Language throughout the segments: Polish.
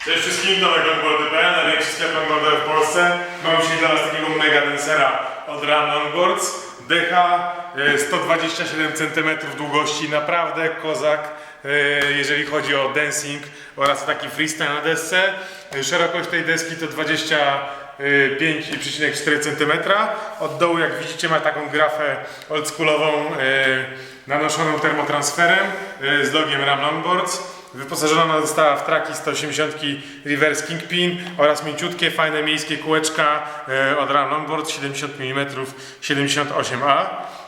wszystkim, Tomek Longboardy.pl, największy sklep longboardowy w Polsce. Mam dzisiaj dla Was takiego mega densera od Ram Longboards. E, 127 cm długości, naprawdę kozak, e, jeżeli chodzi o dancing oraz taki freestyle na desce. Szerokość tej deski to 25,4 cm. Od dołu, jak widzicie, ma taką grafę oldschoolową e, nanoszoną termotransferem e, z logiem Ram Longboards. Wyposażona została w traki 180 Reverse Kingpin oraz mięciutkie, fajne miejskie kółeczka e, od Ram Longboard 70 mm 78A.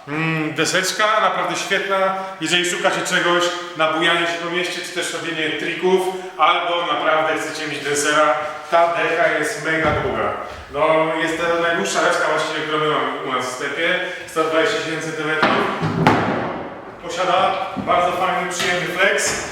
Mm, deseczka naprawdę świetna, jeżeli szukacie czegoś na bujanie się po mieście, czy też robienie trików, albo naprawdę chcecie mieć desera, ta deka jest mega długa. No, jest to najdłuższa deska właściwie, którą my mamy u nas w sklepie, 127 cm. Posiada bardzo fajny, przyjemny flex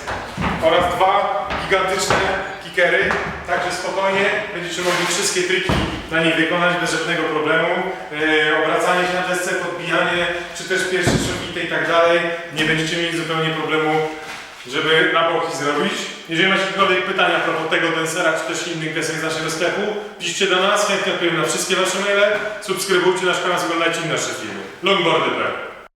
oraz dwa gigantyczne kickery, także spokojnie będziecie mogli wszystkie triki na nich wykonać bez żadnego problemu. Yy, obracanie się na desce, podbijanie, czy też pierwsze szybite i tak dalej. Nie będziecie mieli zupełnie problemu, żeby na boki zrobić. Jeżeli macie jakiekolwiek pytania a propos tego densera, czy też innych desek z naszego sklepu, piszcie do nas, chętnie odpowiemy na wszystkie wasze maile. Subskrybujcie nasz kanał, oglądajcie nasze filmy. Longboardy.pl